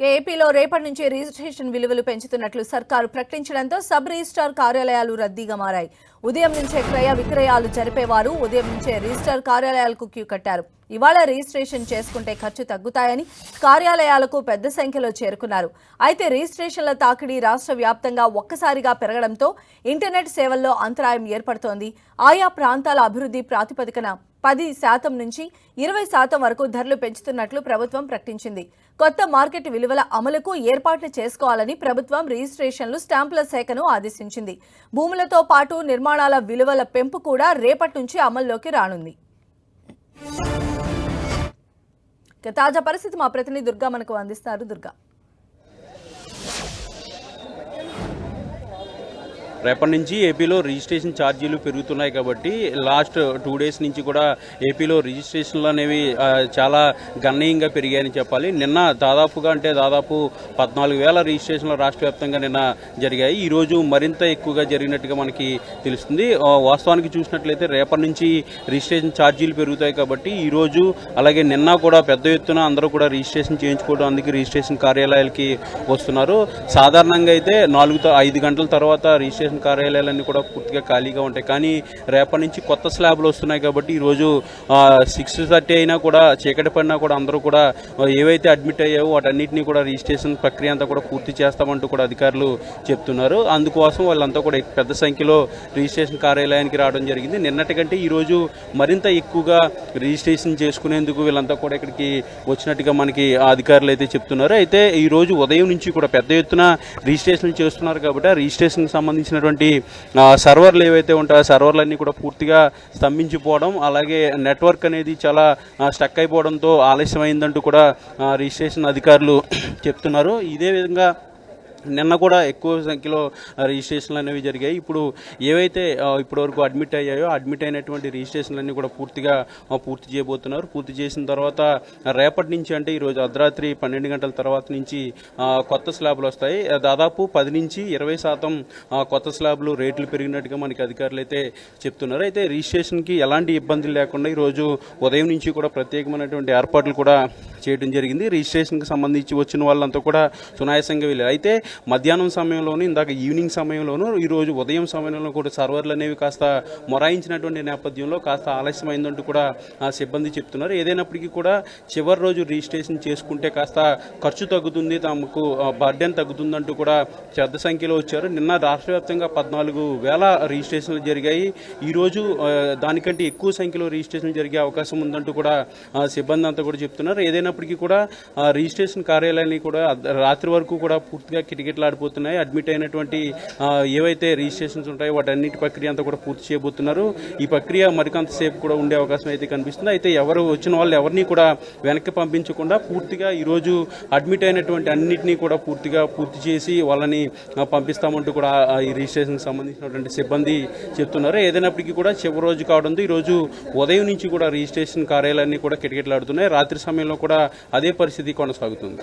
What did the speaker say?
ఏపీలో రేపటి నుంచి రిజిస్ట్రేషన్ విలువలు పెంచుతున్నట్లు సర్కారు ప్రకటించడంతో సబ్ రిజిస్టార్ కార్యాలయాలు రద్దీగా మారాయి. ఉదయం నుంచే క్రయ విక్రయాలు జరిపేవారు. ఉదయం నుంచే రిజిస్టార్ కార్యాలయాలకు క్యూ కట్టారు. ఇవాళ రిజిస్ట్రేషన్ చేసుకుంటే ఖర్చు తగ్గుతాయని కార్యాలయాలకు పెద్ద సంఖ్యలో చేరుకున్నారు. అయితే రిజిస్ట్రేషన్ల తాకిడి రాష్ట్ర వ్యాప్తంగా ఒక్కసారిగా పెరగడంతో ఇంటర్నెట్ సేవల్లో అంతరాయం ఏర్పడుతోంది. ఆయా ప్రాంతాల అభివృద్ధి ప్రాతిపదికన పది శాతం నుంచి ఇరవై శాతం వరకు ధరలు పెంచుతున్నట్లు ప్రభుత్వం ప్రకటించింది. కొత్త మార్కెట్ విలువల అమలుకు ఏర్పాట్లు చేసుకోవాలని ప్రభుత్వం రిజిస్ట్రేషన్లు స్టాంపుల శాఖను ఆదేశించింది. భూములతో పాటు నిర్మాణాల విలువల పెంపు కూడా రేపటి నుంచి అమల్లోకి రానుంది. తాజా పరిస్థితి మా ప్రతినిధి దుర్గా మనకు అందిస్తారు దుర్గా. రేపటి నుంచి ఏపీలో రిజిస్ట్రేషన్ ఛార్జీలు పెరుగుతున్నాయి కాబట్టి లాస్ట్ టూ డేస్ నుంచి కూడా ఏపీలో రిజిస్ట్రేషన్లు అనేవి చాలా గణనీయంగా పెరిగాయని చెప్పాలి. నిన్న దాదాపుగా అంటే దాదాపు పద్నాలుగు వేల రిజిస్ట్రేషన్లు రాష్ట్ర వ్యాప్తంగా నిన్న జరిగాయి. ఈరోజు మరింత ఎక్కువగా జరిగినట్టుగా మనకి తెలుస్తుంది. వాస్తవానికి చూసినట్లయితే రేపటి నుంచి రిజిస్ట్రేషన్ ఛార్జీలు పెరుగుతాయి కాబట్టి ఈరోజు అలాగే నిన్న కూడా పెద్ద ఎత్తున అందరూ కూడా రిజిస్ట్రేషన్ చేయించుకోవడం అందుకే రిజిస్ట్రేషన్ కార్యాలయాలకి వస్తున్నారు. సాధారణంగా అయితే నాలుగు ఐదు గంటల తర్వాత రిజిస్ట్రేషన్ కార్యాలయాలన్నీ కూడా పూర్తిగా ఖాళీగా ఉంటాయి. కానీ రేపటి నుంచి కొత్త స్లాబ్లు వస్తున్నాయి కాబట్టి ఈరోజు సిక్స్ థర్టీ అయినా కూడా చీకటి పడినా కూడా అందరూ కూడా ఏవైతే అడ్మిట్ అయ్యావో వాటన్నిటిని కూడా రిజిస్ట్రేషన్ ప్రక్రియ అంతా కూడా పూర్తి చేస్తామంటూ కూడా అధికారులు చెప్తున్నారు. అందుకోసం వాళ్ళంతా కూడా పెద్ద సంఖ్యలో రిజిస్ట్రేషన్ కార్యాలయానికి రావడం జరిగింది. నిన్నటి కంటే ఈరోజు మరింత ఎక్కువగా రిజిస్ట్రేషన్ చేసుకునేందుకు వీళ్ళంతా కూడా ఇక్కడికి వచ్చినట్టుగా మనకి అధికారులు అయితే చెప్తున్నారు. అయితే ఈ రోజు ఉదయం నుంచి కూడా పెద్ద ఎత్తున రిజిస్ట్రేషన్ చేస్తున్నారు కాబట్టి ఆ రిజిస్ట్రేషన్కి సంబంధించినటువంటి సర్వర్లు ఏవైతే ఉంటాయో సర్వర్లన్నీ కూడా పూర్తిగా స్తంభించిపోవడం అలాగే నెట్వర్క్ అనేది చాలా స్టక్ అయిపోవడంతో ఆలస్యమైందంటూ కూడా రిజిస్ట్రేషన్ అధికారులు చెప్తున్నారు. ఇదే విధంగా నిన్న కూడా ఎక్కువ సంఖ్యలో రిజిస్ట్రేషన్లు అనేవి జరిగాయి. ఇప్పుడు ఏవైతే ఇప్పటివరకు అడ్మిట్ అయ్యాయో అడ్మిట్ అయినటువంటి రిజిస్ట్రేషన్లన్నీ కూడా పూర్తిగా పూర్తి చేయబోతున్నారు. పూర్తి చేసిన తర్వాత రేపటి నుంచి అంటే ఈరోజు అర్ధరాత్రి పన్నెండు గంటల తర్వాత నుంచి కొత్త స్లాబ్లు వస్తాయి. దాదాపు పది నుంచి ఇరవై శాతం కొత్త స్లాబ్లు రేట్లు పెరిగినట్టుగా మనకి అధికారులు అయితే చెప్తున్నారు. అయితే రిజిస్ట్రేషన్కి ఎలాంటి ఇబ్బందులు లేకుండా ఈరోజు ఉదయం నుంచి కూడా ప్రత్యేకమైనటువంటి ఏర్పాట్లు కూడా చేయడం జరిగింది. రిజిస్ట్రేషన్కి సంబంధించి వచ్చిన వాళ్ళంతా కూడా సునాయాసంగా వెళ్ళారు. అయితే మధ్యాహ్నం సమయంలోనూ ఇందాక ఈవినింగ్ సమయంలోనూ ఈరోజు ఉదయం సమయంలో కూడా సర్వర్లు అనేవి కాస్త మొరాయించినటువంటి నేపథ్యంలో కాస్త ఆలస్యమైందంటూ కూడా ఆ సిబ్బంది చెప్తున్నారు. ఏదైనప్పటికీ కూడా చివరి రోజు రిజిస్ట్రేషన్ చేసుకుంటే కాస్త ఖర్చు తగ్గుతుంది తమకు బర్డెన్ తగ్గుతుందంటూ కూడా పెద్ద సంఖ్యలో వచ్చారు. నిన్న రాష్ట్ర వ్యాప్తంగా పద్నాలుగు వేల రిజిస్ట్రేషన్లు జరిగాయి. ఈరోజు దానికంటే ఎక్కువ సంఖ్యలో రిజిస్ట్రేషన్ జరిగే అవకాశం ఉందంటూ కూడా సిబ్బంది అంతా కూడా చెప్తున్నారు. ఏదైనప్పటికీ కూడా రిజిస్ట్రేషన్ కార్యాలయాన్ని కూడా రాత్రి వరకు కూడా పూర్తిగా కిటకిటలాడిపోతున్నాయి. అడ్మిట్ అయినటువంటి ఏవైతే రిజిస్ట్రేషన్స్ ఉంటాయో వాటన్నిటి ప్రక్రియ అంతా కూడా పూర్తి చేయబోతున్నారు. ఈ ప్రక్రియ మరికొంతసేపు కూడా ఉండే అవకాశం అయితే కనిపిస్తుంది. అయితే ఎవరు వచ్చిన వాళ్ళు ఎవరిని కూడా వెనక్కి పంపించకుండా పూర్తిగా ఈరోజు అడ్మిట్ అయినటువంటి అన్నిటినీ కూడా పూర్తిగా పూర్తి చేసి వాళ్ళని పంపిస్తామంటూ కూడా ఈ రిజిస్ట్రేషన్కి సంబంధించినటువంటి సిబ్బంది చెప్తున్నారు. ఏదైనప్పటికీ కూడా చివరి రోజు కావడంతో ఈరోజు ఉదయం నుంచి కూడా రిజిస్ట్రేషన్ కార్యాలయాన్ని కూడా కిటకిటలాడుతున్నాయి. రాత్రి సమయంలో కూడా అదే పరిస్థితి కొనసాగుతుంది.